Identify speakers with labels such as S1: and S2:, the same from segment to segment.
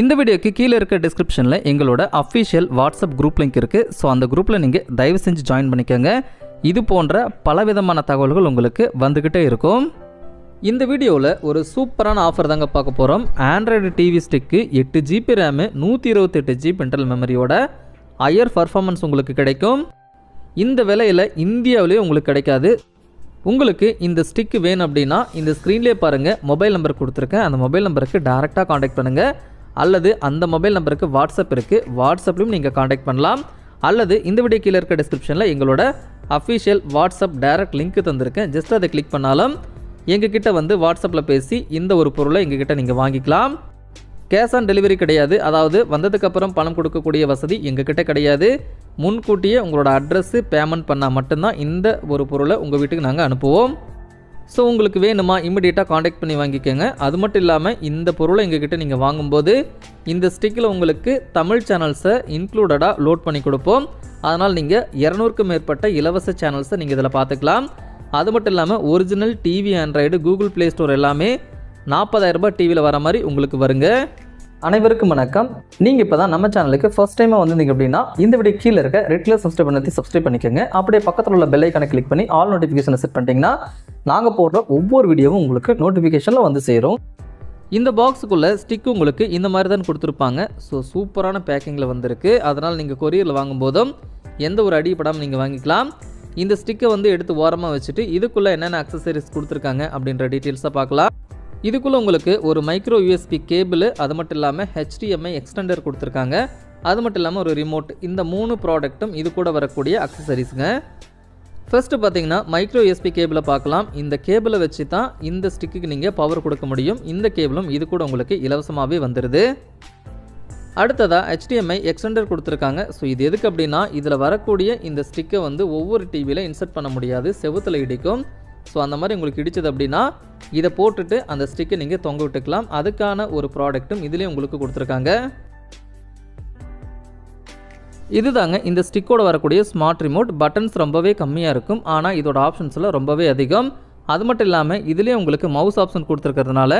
S1: இந்த வீடியோக்கு கீழே இருக்க டிஸ்கிரிப்ஷனில் எங்களோட அஃபிஷியல் வாட்ஸ்அப் குரூப் லிங்க் இருக்குது ஸோ அந்த குரூப்பில் நீங்கள் தயவு செஞ்சு ஜாயின் பண்ணிக்கோங்க. இது போன்ற பலவிதமான தகவல்கள் உங்களுக்கு வந்துக்கிட்டே இருக்கும். இந்த வீடியோவில் ஒரு சூப்பரான ஆஃபர் தாங்க பார்க்க போகிறோம் ஆண்ட்ராய்டு டிவி ஸ்டிக்கு எட்டு ஜிபி ரேமு நூற்றி இருபத்தெட்டு ஜிபி இன்டர்னல் மெமரியோட ஹையர் பர்ஃபார்மன்ஸ் உங்களுக்கு கிடைக்கும். இந்த விலையில் இந்தியாவிலேயே உங்களுக்கு கிடைக்காது. உங்களுக்கு இந்த ஸ்டிக்கு வேணும் அப்படின்னா இந்த ஸ்க்ரீன்லேயே பாருங்கள் மொபைல் நம்பர் கொடுத்துருக்கேன். அந்த மொபைல் நம்பருக்கு டேரெக்டாக காண்டாக்ட் பண்ணுங்கள் அல்லது அந்த மொபைல் நம்பருக்கு வாட்ஸ்அப் இருக்குது வாட்ஸ்அப்லையும் நீங்கள் காண்டாக்ட் பண்ணலாம். அல்லது இந்த வீடியோ கீழே இருக்க டிஸ்கிரிப்ஷனில் எங்களோட அஃபிஷியல் வாட்ஸ்அப் டைரக்ட் லிங்க் தந்திருக்கேன். ஜஸ்ட் அதை கிளிக் பண்ணாலும் எங்ககிட்ட வந்து வாட்ஸ்அப்பில் பேசி இந்த ஒரு பொருளை எங்ககிட்ட நீங்கள் வாங்கிக்கலாம். கேஷ் ஆன் டெலிவரி கிடையாது. அதாவது வந்ததுக்கப்புறம் பணம் கொடுக்கக்கூடிய வசதி எங்ககிட்ட கிடையாது. முன்கூட்டியே உங்களோட அட்ரஸ்ஸு பேமெண்ட் பண்ணால் மட்டும்தான் இந்த ஒரு பொருளை உங்கள் வீட்டுக்கு நாங்கள் அனுப்புவோம். ஸோ உங்களுக்கு வேணுமா இமிடியேட்டாக காண்டாக்ட் பண்ணி வாங்கிக்கோங்க. அது மட்டும் இல்லாமல் இந்த பொருளை எங்ககிட்ட நீங்கள் வாங்கும்போது இந்த ஸ்டிக்கில் உங்களுக்கு தமிழ் சேனல்ஸை இன்க்ளூடடாக லோட் பண்ணி கொடுப்போம். அதனால் நீங்கள் இரநூறுக்கும் மேற்பட்ட இலவச சேனல்ஸை நீங்கள் இதில் பார்த்துக்கலாம். அது மட்டும் இல்லாமல் original TV Android Google Play Store எல்லாமே நாற்பதாயிரரூபா ரூபாய் டிவியில் வர மாதிரி உங்களுக்கு வருங்க. அனைவருக்கும் வணக்கம். நீங்கள் இப்போ தான் நம்ம சேனலுக்கு ஃபர்ஸ்ட் டைமாக வந்திருந்தீங்க அப்படின்னா இந்த வீடியோ கீழே இருக்க ரெட் கலர் சப்ஸ்கிரைப் பண்ணி சப்ஸ்கிரைப் பண்ணிக்கோங்க. அப்படியே பக்கத்தில் உள்ள பெல் ஐக்கானை கிளிக் பண்ணி ஆல் நோட்டிஃபிகேஷனை செட் பண்ணிட்டீங்கன்னா நாங்கள் போடுற ஒவ்வொரு வீடியோவும் உங்களுக்கு நோட்டிஃபிகேஷனில் வந்து சேரும். இந்த பாக்ஸுக்குள்ளே ஸ்டிக் உங்களுக்கு இந்த மாதிரி தான் கொடுத்துருப்பாங்க. ஸோ சூப்பரான பேக்கிங்கில் வந்திருக்கு. அதனால் நீங்கள் கொரியரில் வாங்கும்போதும் எந்த ஒரு அடிப்படாமல் நீங்கள் வாங்கிக்கலாம். இந்த ஸ்டிக்கை வந்து எடுத்து ஓரமாக வச்சுட்டு இதுக்குள்ளே என்னென்ன அக்சசரிஸ் கொடுத்துருக்காங்க அப்படின்ற டீட்டெயில்ஸை பார்க்கலாம். இதுக்குள்ளே உங்களுக்கு ஒரு மைக்ரோ யூஎஸ்பி கேபிள் அது மட்டும் இல்லாமல் ஹெச்டிஎம்ஐ எக்ஸ்டெண்டர் கொடுத்துருக்காங்க. அது மட்டும் இல்லாமல் ஒரு ரிமோட் இந்த மூணு ப்ராடக்ட்டும் இது கூட வரக்கூடிய அக்சசரிஸுங்க ஃபர்ஸ்ட்டு பார்த்தீங்கன்னா மைக்ரோ யூஎஸ்பி கேபிளை பார்க்கலாம். இந்த கேபிளை வச்சு தான் இந்த ஸ்டிக்குக்கு நீங்கள் பவர் கொடுக்க முடியும். இந்த கேபிளும் இது கூட உங்களுக்கு இலவசமாகவே வந்துடுது அடுத்ததாக ஹெச்டிஎம்ஐ எக்ஸ்டெண்டர் கொடுத்துருக்காங்க. ஸோ இது எதுக்கு அப்படின்னா இதில் வரக்கூடிய இந்த ஸ்டிக்கை வந்து ஒவ்வொரு டிவியில் இன்சர்ட் பண்ண முடியாது. செவுத்தில் இடிக்கும். ஸோ அந்த மாதிரி உங்களுக்கு இடிச்சது அப்படின்னா இதை போட்டுட்டு அந்த ஸ்டிக்கை நீங்கள் தொங்க விட்டுக்கலாம். அதுக்கான ஒரு ப்ராடக்ட்டும் இதுலேயும் உங்களுக்கு கொடுத்துருக்காங்க. இதுதாங்க இந்த ஸ்டிக்கோட வரக்கூடிய ஸ்மார்ட் ரிமோட் பட்டன்ஸ் ரொம்பவே கம்மியாக இருக்கும். ஆனால் இதோட ஆப்ஷன்ஸில் ரொம்பவே அதிகம். அது மட்டும் இல்லாமல் இதுலேயே உங்களுக்கு மவுஸ் ஆப்ஷன் கொடுத்துருக்கிறதுனால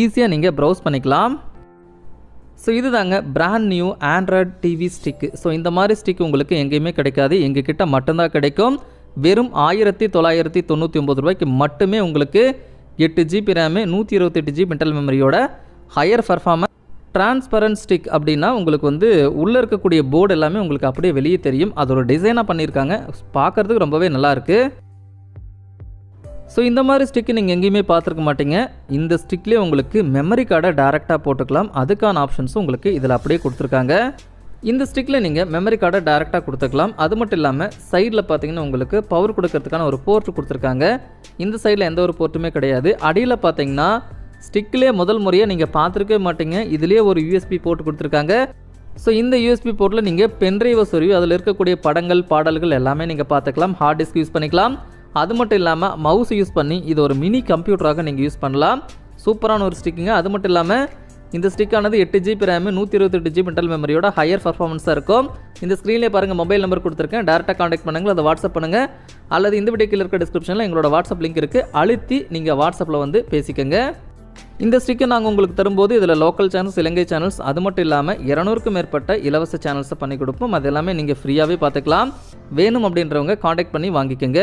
S1: ஈஸியாக நீங்கள் ப்ரௌஸ் பண்ணிக்கலாம். ஸோ இதுதாங்க brand new Android TV stick so இந்த மாதிரி ஸ்டிக் உங்களுக்கு எங்கேயுமே கிடைக்காது. எங்கள் கிட்ட மட்டும்தான் கிடைக்கும். வெறும் ஆயிரத்தி தொள்ளாயிரத்தி தொண்ணூற்றி ஒம்பது ரூபாய்க்கு மட்டுமே உங்களுக்கு எட்டு ஜிபி ரேமு நூற்றி இருபத்தெட்டு ஜிபி இன்டர்னல் மெமரியோட ஹையர் பர்ஃபார்மன்ஸ் டிரான்ஸ்பரண்ட் ஸ்டிக் அப்படின்னா உங்களுக்கு வந்து உள்ளே இருக்கக்கூடிய போர்டு எல்லாமே உங்களுக்கு அப்படியே வெளியே தெரியும். அதோட டிசைனாக பண்ணியிருக்காங்க. பார்க்குறதுக்கு ரொம்பவே நல்லாயிருக்கு ஸோ இந்த மாதிரி ஸ்டிக்கு நீங்கள் எங்கேயுமே பார்த்துருக்க மாட்டீங்க. இந்த ஸ்டிக்லேயே உங்களுக்கு மெமரி கார்டை டேரெக்டாக போட்டுக்கலாம். அதுக்கான ஆப்ஷன்ஸும் உங்களுக்கு இதில் அப்படியே கொடுத்துருக்காங்க. இந்த ஸ்டிக்கில் நீங்கள் மெமரி கார்டை டேரெக்டாக கொடுத்துக்கலாம். அது மட்டும் இல்லாமல் சைடில் பார்த்தீங்கன்னா உங்களுக்கு பவர் கொடுக்கறதுக்கான ஒரு போர்ட் கொடுத்துருக்காங்க. இந்த சைடில் எந்த ஒரு போர்ட்டுமே கிடையாது. அடியில் பார்த்தீங்கன்னா ஸ்டிக்கிலே முதல் முறையாக நீங்கள் பார்த்துருக்கவே மாட்டீங்க. இதுலேயே ஒரு யூஎஸ்பி போர்ட் கொடுத்துருக்காங்க. ஸோ இந்த யூஎஸ்பி போர்ட்டில் நீங்கள் பென்ட்ரைவை சொருவி அதில் இருக்கக்கூடிய படங்கள் பாடல்கள் எல்லாமே நீங்கள் பார்த்துக்கலாம் ஹார்ட் டிஸ்க் யூஸ் பண்ணிக்கலாம். அது மட்டும் இல்லாமல் மவுஸ் யூஸ் பண்ணி இது ஒரு மினி கம்ப்யூட்டராக நீங்கள் யூஸ் பண்ணலாம். சூப்பரான ஒரு ஸ்டிக்குங்க அது மட்டும் இல்லாமல் இந்த ஸ்டிக்கானது எட்டு ஜிபி ரேமு நூற்றி இருபத்தெட்டு ஜிபி இன்டல் மெமரியோட ஹையர் பர்ஃபார்மன்ஸாக இருக்கும். இந்த ஸ்க்ரீன்லேயே பாருங்கள் மொபைல் நம்பர் கொடுத்துருக்கேன். டேரெக்டாக காண்டாக்ட் பண்ணுங்கள் அதை வாட்ஸ்அப் பண்ணுங்கள் அல்லது இந்த வீடியோ கீழே இருக்க டிஸ்கிரிப்ஷனில் எங்களோட வாட்ஸ்அப் லிங்க் இருக்குது அழுத்தி நீங்கள் வாட்ஸ்அப்பில் வந்து பேசிக்கோங்க. இந்த ஸ்டிக்கை நாங்கள் உங்களுக்கு தரும்போது இதில் லோக்கல் சேனல்ஸ் இலங்கை சேனல்ஸ் அது மட்டும் இல்லாமல் இரநூறுக்கும் மேற்பட்ட இலவச சேனல்ஸை பண்ணி கொடுப்போம். அது எல்லாமே நீங்கள் ஃப்ரீயாகவே பார்த்துக்கலாம். வேணும் அப்படின்றவங்க காண்டாக்ட் பண்ணி வாங்கிக்கோங்க.